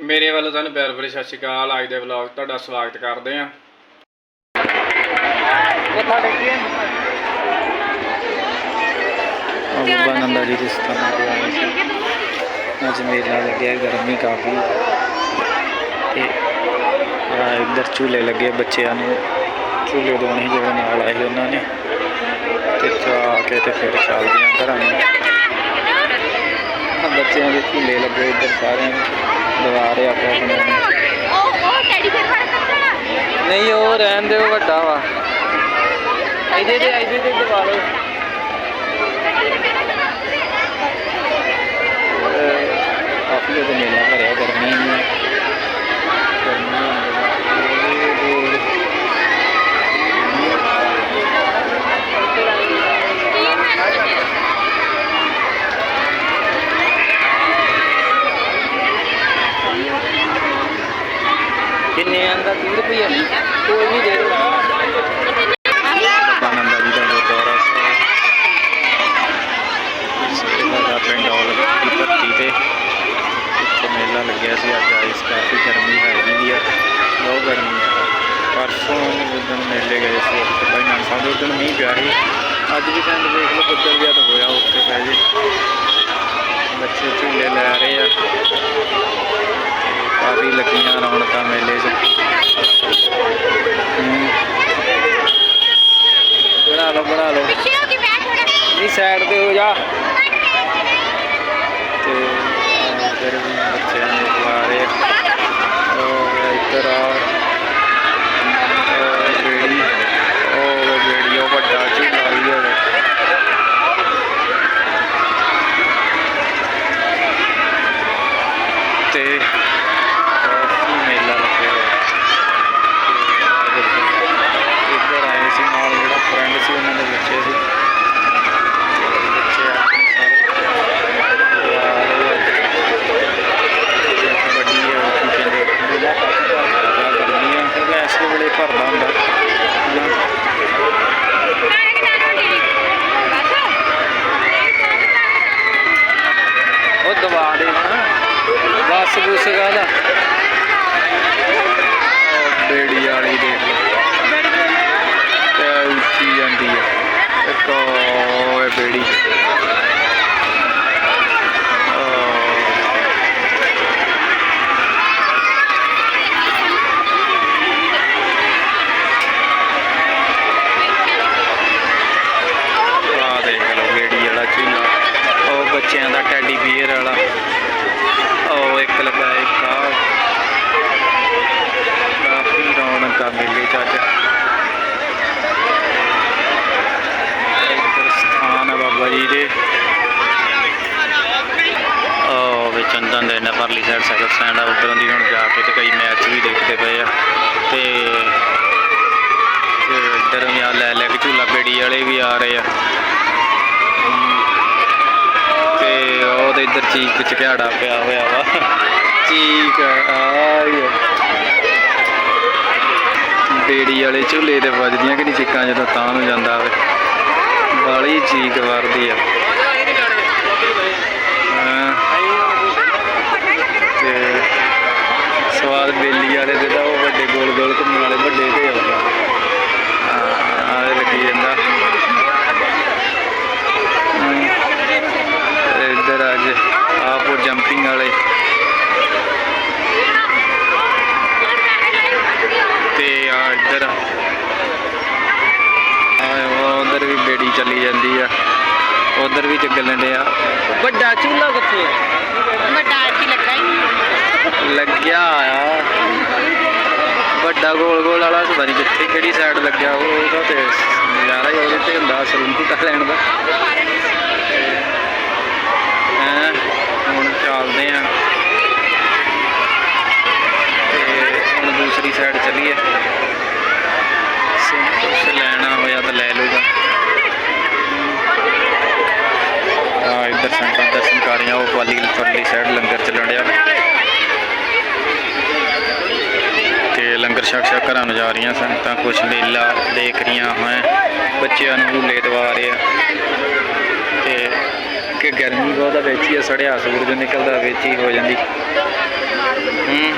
ਮੇਰੇ ਵੱਲੋਂ ਤੁਹਾਨੂੰ ਪਿਆਰ ਭਰੀ ਸਤਿ ਸ਼੍ਰੀ ਅਕਾਲ। ਅੱਜ ਦੇ ਵਲੌਗ ਤੁਹਾਡਾ ਸਵਾਗਤ ਕਰਦੇ ਹਾਂ। ਬਾਬਾ ਨੰਦਾ ਜੀ ਦੇ ਸਥਾਨ ਤੇ ਆਏ ਸੀ। ਅੱਜ ਮੇਲਾ ਲੱਗਿਆ ਗਰਮੀ ਕਾਫੀ। ਤੇ ਆ ਇੱਧਰ ਝੂਲੇ ਲੱਗੇ ਬੱਚਿਆਂ ਨੂੰ। ਝੂਲੇ ਦੋਣੇ ਜਿਹੜੇ ਨਾਲ ਆਏ ਸੀ ਉਹਨਾਂ ਨੇ। ਤੇ ਚਾ ਕੇ ਤੇ ਫਿਰ ਚੱਲਦੀਆਂ ਘਰਾਂ ਨੂੰ। ਬੱਚਿਆਂ ਦੇ ਝੂਲੇ ਲੱਗੇ ਇੱਧਰ ਸਾਰਿਆਂ ਦਵਾ ਰਹੇ ਆਪੋ ਆਪਣੇ ਨੂੰ। ਉਹ ਉਹ ਟੈਡੀ ਫੇਰ ਫੜ ਸਕਦਾ? ਨਹੀਂ ਉਹ ਰਹਿਣ ਦੇ ਵੱਡਾ ਵਾ। ਇਹਦੇ ਤੇ ਇਹਦੇ ਤੇ ਦਵਾ ਲਓ ਕਾਫੀ ਉਹਦਾ ਮੇਲਾ ਭਰਿਆ ਗਰਮੀ ਨੂੰ ਗਰਮੀ ਹੋਣ ਕਿੰਨੇ ਆਂਦਾ 30 ਕੋਈ ਨਹੀਂ ਦੇ ਦੋ ਨੰਦਾ ਜੀ ਦਾ ਗੁਰਦੁਆਰਾ ਸਾਹਿਬ ਪਿੰਡ ਔਲ ਦੀ ਧਰਤੀ ਤੇ ਇੱਥੇ ਮੇਲਾ ਲੱਗਿਆ ਸੀ ਅੱਜ ਆਈਸ ਕਾਫੀ ਗਰਮੀ ਹੈਗੀ ਆ ਬਹੁਤ ਗਰਮੀ ਆ ਪਰਸੋਂ ਜਦੋਂ ਮੇਲੇ ਗਏ ਸੀ ਉੱਥੇ ਭਾਈ ਨਾਨ ਸਾਹਿਬ ਦੇ ਉਦੋਂ ਮੀਂਹ ਪਿਆ ਸੀ ਅੱਜ ਵੀ ਕਹਿੰਦੇ ਦੇਖ ਲਓ ਬੱਦਲ ਜਿਹਾ ਤਾਂ ਹੋਇਆ ਉੱਥੇ ਪੈ ਜੇ। ਬੱਚੇ ਝੂਲੇ ਲੈ ਰਹੇ ਆ। ਕਾਫੀ ਲੱਗੀਆਂ ਰੌਣਕਾਂ ਮੇਲੇ 'ਚ। ਬਣਾ ਲਓ ਬਣਾ ਲਓ। ਪਿੱਛੇ ਹੋ ਕੇ ਬੈਠ ਥੋੜਾ ਨਹੀਂ ਸਾਈਡ ਤੇ ਹੋ ਜਾ ਤੇ ਵੀ ਬੱਚਿਆਂ ਨੇ ਬੁਲਾ ਰਹੇ ਉਹ ਇੱਧਰ ਆ ਉਹ ਬੇੜੀ ਉਹ ਬੇੜੀ ਉਹ ਵੱਡਾ ਝੂਲਾ ਵੀ ਹੋਵੇ ਤੇ ਕਾਫੀ ਮੇਲਾ ਲੱਗਿਆ ਹੋਇਆ ਤੇ ਆਹ ਦੇਖੋ, ਇੱਧਰ ਆਏ ਸੀ ਨਾਲ ਜਿਹੜਾ ਫਰੈਂਡ ਸੀ ਉਹਨਾਂ ਦੇ ਬੱਚੇ ਸੀ ਤੇ ਬੱਚੇ ਆਪਣੇ ਸਾਰੇ ਆ ਰਹੇ ਆ ਤੇ ਕਬੱਡੀ ਹੈ ਉਹ ਕੀ ਕਹਿੰਦੇ ਮੇਲਾ ਕਾਫੀ ਭਰਦਾ ਗਰਮੀ ਆ ਕਿਉਂਕਿ ਇਸ ਵੇਲੇ ਭਰਦਾ ਹੁੰਦਾ ਹਨਾ ਨਾਰੇ ਕਿ ਨਾਰੇ ਦੀ ਬਸ ਉਹ ਦਬਾ ਦੇ ਨਾ ਬਸ ਬੁਸ ਗਾਲਾ ਉਹ ਬੇੜੀ ਵਾਲੀ ਦੇਖ ਲਓ ਤੇ ਉੱਚੀ ਜਾਂਦੀ ਹੈ ਇੱਕ ਉਹ ਹੈ ਬੇੜੀ ਵਾਲਾ ਝੂਲਾ। ਉਹ ਬੱਚਿਆਂ ਦਾ ਟੈਡੀ ਬੀਅਰ ਵਾਲਾ ਉਹ ਇੱਕ ਲੱਗਾ ਇੱਕ ਆ ਕਾਫੀ ਰੌਣਕ ਆ ਮੇਲੇ ਚ ਅੱਜ ਇੱਧਰ ਸਥਾਨ ਹੈ ਬਾਬਾ ਜੀ ਦੇ ਉਹ ਵੀ ਚੰਦਨ ਦੇ ਨੇ ਪਰਲੀ ਸਾਈਡ ਸਾਈਕਲ ਸਟੈਂਡ ਆ, ਉੱਧਰੋਂ ਦੀ ਹੁਣ ਜਾ ਕੇ ਤੇ ਕਈ ਮੈਚ ਵੀ ਦੇਖਦੇ ਪਏ ਆ। ਤੇ ਤੇ ਇੱਧਰ ਵੀ ਆ ਲੈ ਲੈ ਕੇ ਝੂਲਾ ਬੇੜੀ ਵਾਲੇ ਵੀ ਆ ਰਹੇ ਆ। ਤੇ ਉਹਦੇ ਇੱਧਰ ਚੀਕ ਚਿਹਾੜਾ ਪਿਆ ਹੋਇਆ ਵਾ। ਚੀਕ ਆਈ ਬੇੜੀ ਵਾਲੇ ਝੂਲੇ ਤੇ ਵੱਜਦੀਆਂ ਕਿ ਨਹੀਂ ਚੀਕਾਂ ਜਦੋਂ ਤਾਂ ਨੂੰ ਜਾਂਦਾ ਵੇ। ਬਾਲੀ ਚੀਕ ਵਰਦੀ ਆ ਹਾਂ ਤੇ ਸਵਾਦ ਬੇਲੀ ਵਾਲੇ ਦੇ ਤਾਂ ਉਹ ਵੱਡੇ ਗੋਲ ਗੋਲ ਘੁੰਮਣ ਵਾਲੇ ਵੱਡੇ ਤੇ ਆਉਂਦਾ ਆ। ਲੱਗੀ ਜਾਂਦਾ। ਇੱਧਰ ਅੱਜ ਆਪ ਉਹ ਜੰਪਿੰਗ ਵਾਲੇ। ਤੇ ਆ ਇੱਧਰ ਆ। ਉਧਰ ਵੀ ਬੇੜੀ ਚੱਲੀ ਜਾਂਦੀ ਆ। ਉਧਰ ਵੀ ਚੱਲਣ ਡਿਆ। ਵੱਡਾ ਚੂਲਾ ਕਿੱਥੇ ਆ ਵੱਡਾ ਕੀ ਲੱਗਾ ਹੀ ਲੱਗਿਆ ਆ ਵੱਡਾ ਗੋਲ ਗੋਲ ਵਾਲਾ ਪਤਾ ਨਹੀਂ ਕਿੱਥੇ ਕਿਹੜੀ ਸਾਈਡ ਲੱਗਿਆ ਉਹ ਉਹਦਾ ਤੇ ਨਜ਼ਾਰਾ ਹੀ ਉਹਦੇ ਤੇ ਹੁੰਦਾ ਸਲੂਨ ਝੂਟਾ ਲੈਣ ਦਾ। ਹੈਂ, ਹੁਣ ਚੱਲਦੇ ਆ। ਤੇ ਹੁਣ ਦੂਸਰੀ ਸਾਈਡ ਚੱਲੀਏ। ਕੁਛ ਲੈਣਾ ਹੋਇਆ ਤਾਂ ਲੈ ਲੂਗਾ ਆ, ਇੱਧਰ ਸੰਗਤਾਂ ਦਰਸ਼ਨ ਕਰ ਰਹੀਆਂ ਉਹ ਵਾਲੀ ਪਰਲੀ ਸਾਈਡ ਲੰਗਰ ਚੱਲਣ ਡਿਆ ਤੇ ਲੰਗਰ ਛਕ ਛਕ ਘਰਾਂ ਨੂੰ ਜਾ ਰਹੀਆਂ ਸੰਗਤਾਂ ਕੁਛ ਮੇਲਾ ਦੇਖ ਰਹੀਆਂ ਹੈ ਬੱਚਿਆਂ ਨੂੰ ਝੂਲੇ ਦਵਾ ਰਹੇ ਆ। ਤੇ ਕਿ ਗਰਮੀ ਬਹੁਤ ਆ ਵਿੱਚ ਹੀ ਆ, ਸੜਿਆ ਸੂਰਜ ਨਿਕਲਦਾ ਵਿੱਚ ਹੀ ਹੋ ਜਾਂਦੀ। ਹੂੰ।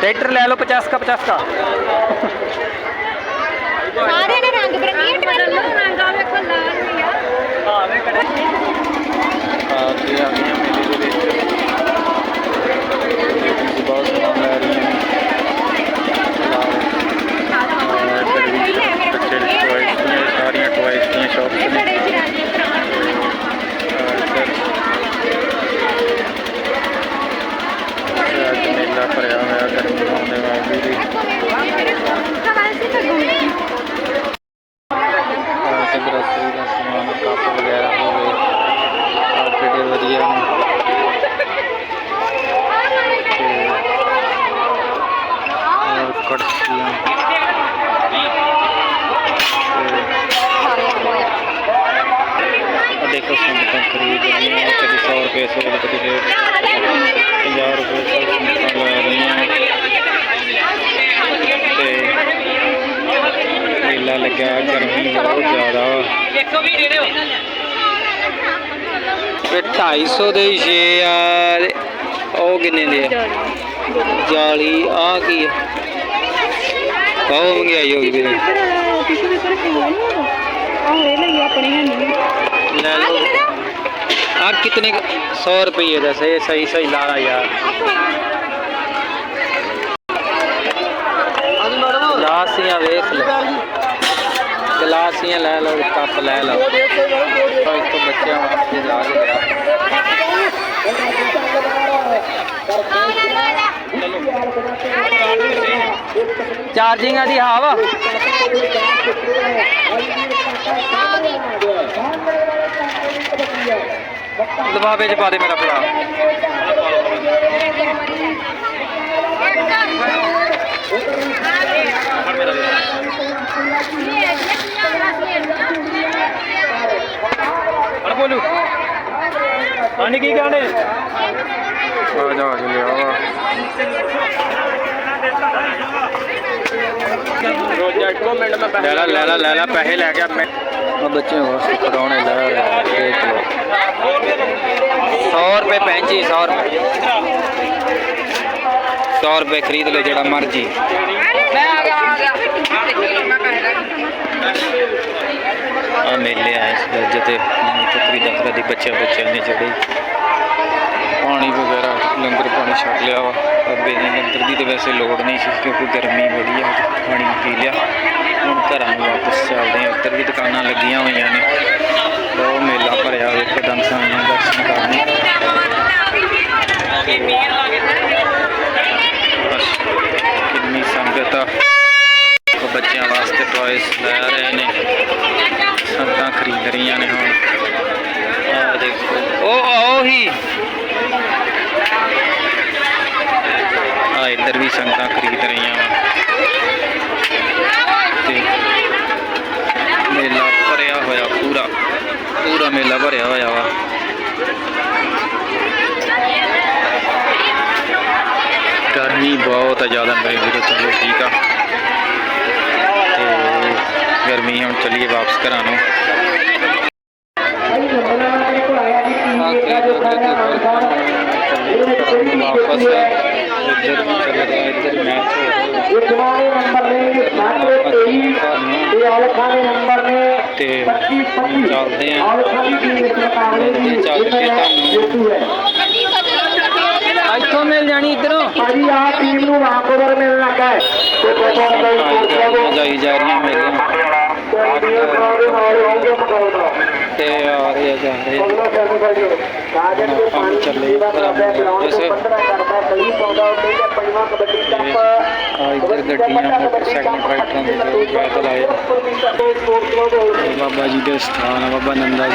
ट्रैक्टर ले लो पचास का पचास का आगे आगे ਲੱਗਿਆ ਗਰਮੀ ਬਹੁਤ ਜ਼ਿਆਦਾ। ਵਾ ਇਹ 250 ਦੇ ਹੀ ਛੇ ਆ ਉਹ ਕਿੰਨੇ ਦੇ ਆ? ਜਾਲੀ ਆ ਕੀ ਆ? ਬਹੁਤ ਮਹਿੰਗਾਈ ਹੋ ਗਈ ਵੀਰੇ। ਲੈ ਲਓ। ਆ ਕਿਤਨੇ 100 ਰੁਪਏ ਦਾ ਸਹੀ ਸਹੀ ਸਹੀ ਲਾ ਲਾ ਯਾਰ। ਗਲਾਸੀਆਂ ਵੇਖ ਲੈ ਗਲਾਸੀਆਂ ਲੈ ਲਓ ਕੱਪ ਲੈ ਲਓ। ਇੱਕ ਬੱਚਿਆਂ ਵਾਸਤੇ ਜਾ ਕੇ ਲਿਆ। ਚਾਰਜਿੰਗ ਆ ਦੀ ਹਾਂ ਵਾ ਲਫਾਫੇ ਚ ਪਾ ਦੇ ਮੇਰਾ ਭਰਾ ਹਣ ਬੋਲੂ ਪਾਣੀ ਕੀ ਕਹਣੇ ਆ ਜਾ ਕੇ ਲਿਆ ਵਾ ਪ੍ਰੋਜੈਕਟ ਕੋ ਮਿੰਟ ਮੈਂ ਲੈ ਲਾ ਲੈ ਲਾ ਲੈ ਲਾ ਪੈਸੇ ਲੈ ਗਿਆ ਮੈਂ ਆ ਬੱਚੇ ਵਾਸਤੇ ਖਿਡੌਣੇ ਲੈ ਰਿਹਾ ਦੇਖ ਲਓ। 100 ਰੁਪਏ ਪੈਂਜੀ 100 ਰੁਪਏ। 100 ਰੁਪਏ ਖਰੀਦ ਲਓ ਜਿਹੜਾ ਮਰਜ਼ੀ। ਆ ਮੇਲੇ ਆਏ ਸੀ ਅੱਜ ਤੇ। ਟੁਕਰੀ ਦਫਰਾ ਬੱਚਿਆਂ ਬੱਚਿਆਂ ਨੇ ਜਿਹੜੇ ਪਾਣੀ ਵਗੈਰਾ, ਲੰਗਰ ਪਾਣੀ ਛਕ ਲਿਆ ਵਾ। ਅੱਬੇ ਨੇ ਲੰਗਰ ਦੀ ਤੇ ਵੈਸੇ ਲੋੜ ਨਹੀਂ ਸੀ ਕਿਉਂਕਿ ਗਰਮੀ ਬੜੀ ਆ, ਪਾਣੀ ਪੀ ਲਿਆ। ਹੁਣ ਘਰਾਂ ਨੂੰ ਵਾਪਸ ਚੱਲਦੇ ਆ। ਉੱਧਰ ਵੀ ਦੁਕਾਨਾਂ ਲੱਗੀਆਂ ਹੋਈਆਂ ਨੇ। ਬਹੁਤ ਮੇਲਾ ਭਰਿਆ ਹੋਇਆ ਇੱਕਦਮ ਸਾਈਆਂ ਦਰਸ਼ਨ ਕਰਨੇ ਬਸ ਕਿੰਨੀ ਸੰਗਤ ਆ ਉਹ ਬੱਚਿਆਂ ਵਾਸਤੇ ਟੌਇਸ ਲੈ ਰਹੇ ਨੇ ਸੰਗਤਾਂ ਖਰੀਦ ਰਹੀਆਂ ਨੇ ਹੁਣ ਆ ਦੇਖੋ ਉਹ ਆਓ ਹੀ ਆ ਇੱਧਰ ਵੀ ਸੰਗਤਾਂ ਖਰੀਦ ਰਹੀਆਂ ਵਾ ਤੇ ਮੇਲਾ ਭਰਿਆ ਹੋਇਆ ਪੂਰਾ ਪੂਰਾ ਮੇਲਾ ਭਰਿਆ ਹੋਇਆ ਵਾ ਗਰਮੀ ਬਹੁਤ ਆ ਜ਼ਿਆਦਾ ਮੇਰੇ ਵੀਰੋ ਚਲੋ ਠੀਕ ਆ। ਤੇ ਗਰਮੀ ਹੁਣ ਚੱਲੀਏ ਵਾਪਸ ਘਰਾਂ ਨੂੰ। ਵਾਪਸ ਇੱਧਰ ਚੱਲ ਰਿਹਾ ਇੱਧਰ ਮੈਚ ਹੋ ਇਸਮਾਨੀ ਨੰਬਰ ਨੇ 23 ਤੇ ਔਲਖਾਨੇ ਨੰਬਰ ਨੇ ਤੇ 25 25 ਚੱਲਦੇ ਆ। ਔਲਖਾਨੀ ਦੀ ਇਸ ਮੁਕਾਬਲੇ ਦੀ ਚੱਲ ਕੇ ਤੁਹਾਨੂੰ। ਜੇਤੂ ਹੈ ਇੱਥੋਂ ਮਿਲ ਜਾਣੀ ਇੱਧਰੋਂ ਭਾਜੀ ਆ ਟੀਮ ਨੂੰ ਵਾਕਓਵਰ ਮਿਲਣ ਲੱਗਾ ਹੈ ਤੇ ਬਹੁਤ ਬਹੁਤ ਜਾਈ ਜਾ ਰਹੀਆਂ ਮੇਰੀਆਂ ਤੇ ਆ ਰਹੇ ਆ ਜਾ ਰਹੇ ਆ। ਕਾਜਲ ਦੇ ਆਪਾਂ ਵੀ ਚੱਲੇ ਘਰਾਂ ਨੂੰ ਵਾਪਸ। ਕਰਦਾ ਕਈ ਪਾਉਂਦਾ ਉੱਤੇ ਤੇ ਪੰਜਵਾਂ ਕਬੱਡੀ ਤੇ ਕੱਪ ਆ ਇੱਧਰ ਗੱਡੀਆਂ ਮੋਟਰਸਾਈਕਲ ਟਰੈਕਟਰਾਂ ਦੇ ਲੋਕ ਪੈਦਲ ਆਏ ਤੇ ਬਾਬਾ ਜੀ ਦੇ ਸਥਾਨ ਆ ਬਾਬਾ ਨੰਦਾ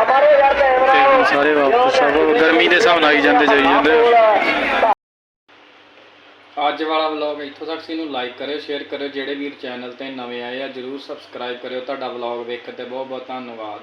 ਨੇ ਤੇ ਹੁਣ ਸਾਰੇ ਨੇ ਵਾਪਸ ਸਭ ਗਰਮੀ ਦੇ ਹਿਸਾਬ ਨਾਲ ਆਈ ਜਾਂਦੇ ਜਾਈ ਜਾਂਦੇ ਅੱਜ ਵਾਲਾ ਵਲੌਗ ਇੱਥੋਂ ਤੱਕ ਸੀ ਇਹਨੂੰ ਲਾਈਕ ਕਰਿਓ ਸ਼ੇਅਰ ਕਰਿਓ ਜਿਹੜੇ ਵੀਰ ਚੈਨਲ ਤੇ ਨਵੇਂ ਆਏ ਆ ਜਰੂਰ ਸਬਸਕ੍ਰਾਈਬ ਕਰਿਓ। ਤੁਹਾਡਾ ਵਲੌਗ ਵੇਖਣ ਤੇ ਬਹੁਤ ਬਹੁਤ ਧੰਨਵਾਦ।